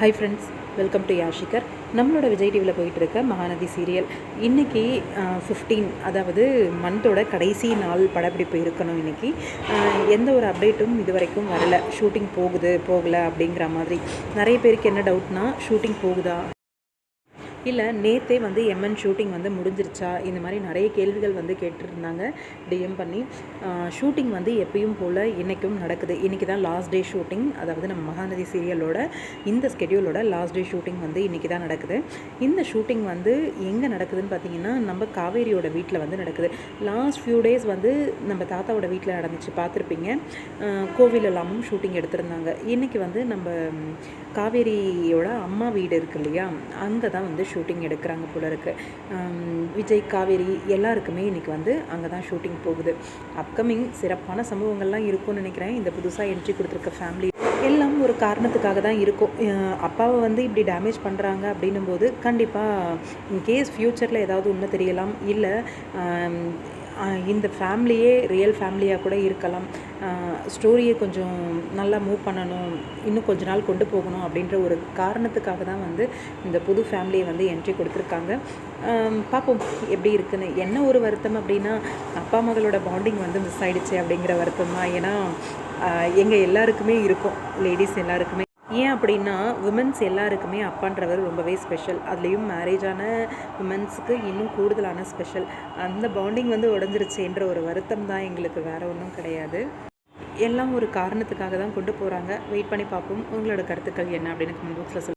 High friends welcome to யாஷிகர் நம்மளோட விஜய் டிவியில் போயிட்டு இருக்க மகாநதி சீரியல் இன்றைக்கி ஃபிஃப்டீன் அதாவது மந்தோட கடைசி நாள் படப்பிடிப்பு இருக்கணும் இன்றைக்கி எந்த ஒரு அப்டேட்டும் இது வரைக்கும் வரல. ஷூட்டிங் போகுது போகலை அப்படிங்கிற மாதிரி. நிறைய பேருக்கு என்ன டவுட்னா ஷூட்டிங் போகுதா? இல்லை நேற்றே வந்து எம்என் ஷூட்டிங் வந்து முடிஞ்சிருச்சா? இந்த மாதிரி நிறைய கேள்விகள் வந்து கேட்டுருந்தாங்க டிஎம் பண்ணி. ஷூட்டிங் வந்து எப்பயும் போல் இன்றைக்கும் நடக்குது. இன்றைக்கி தான் லாஸ்ட் டே ஷூட்டிங் அதாவது நம்ம மகாநதி சீரியலோட இந்த ஸ்கெடியூலோட லாஸ்ட் டே ஷூட்டிங் வந்து இன்றைக்கி தான் நடக்குது. இந்த ஷூட்டிங் வந்து எங்கே நடக்குதுன்னு பார்த்தீங்கன்னா நம்ம காவேரியோட வீட்டில் வந்து நடக்குது. லாஸ்ட் ஃபியூ டேஸ் வந்து நம்ம தாத்தாவோட வீட்டில் நடந்துச்சு பார்த்துருப்பீங்க கோவில் எல்லாமும் ஷூட்டிங் எடுத்திருந்தாங்க. இன்றைக்கி வந்து நம்ம காவேரியோட அம்மா வீடு இருக்கு இல்லையா? அங்கே தான் வந்து ஷூட்டிங் எடுக்கிறாங்க போல இருக்குது விஜய் காவேரி எல்லாருக்குமே இன்றைக்கி வந்து அங்கே தான் ஷூட்டிங் போகுது. அப்கமிங் சிறப்பான சம்பவங்கள்லாம் இருக்கும்னு நினைக்கிறேன். இந்த புதுசாக என்ட்ரி கொடுத்துருக்க ஃபேமிலி எல்லாம் ஒரு காரணத்துக்காக தான் இருக்கும். அப்பாவை வந்து இப்படி டேமேஜ் பண்ணுறாங்க அப்படின்னும் போது கண்டிப்பாக இன்கேஸ் ஃப்யூச்சரில் ஏதாவது ஒன்று தெரியலாம். இல்லை இந்த ஃபேமிலியே ரியல் ஃபேமிலியாக கூட இருக்கலாம். ஸ்டோரியை கொஞ்சம் நல்லா மூவ் பண்ணணும் இன்னும் கொஞ்ச நாள் கொண்டு போகணும் அப்படின்ற ஒரு காரணத்துக்காக தான் வந்து இந்த புது ஃபேமிலியை வந்து என்ட்ரி கொடுத்துருக்காங்க. பார்ப்போம் எப்படி இருக்குன்னு. என்ன ஒரு வருத்தம் அப்படின்னா அப்பா மகளோட பாண்டிங் வந்து மிஸ் ஆகிடுச்சு அப்படிங்கிற வருத்தம் தான் ஏன்னா எங்கள் எல்லாருக்குமே இருக்கும். லேடிஸ் எல்லாருக்குமே ஏன் அப்படின்னா விமன்ஸ் எல்லாருக்குமே அப்பான்றவர் ரொம்பவே ஸ்பெஷல் அதுலேயும் மேரேஜான உமன்ஸுக்கு இன்னும் கூடுதலான ஸ்பெஷல் அந்த பாண்டிங் வந்து உடஞ்சிருச்சுன்ற ஒரு வருத்தம் தான் எங்களுக்கு வேறு ஒன்றும் கிடையாது. எல்லாம் ஒரு காரணத்துக்காக தான் கொண்டு போகிறாங்க வெயிட் பண்ணி பார்ப்போம். உங்களோட கருத்துக்கள் என்ன அப்படின்னு கமெண்ட் பாக்ஸில்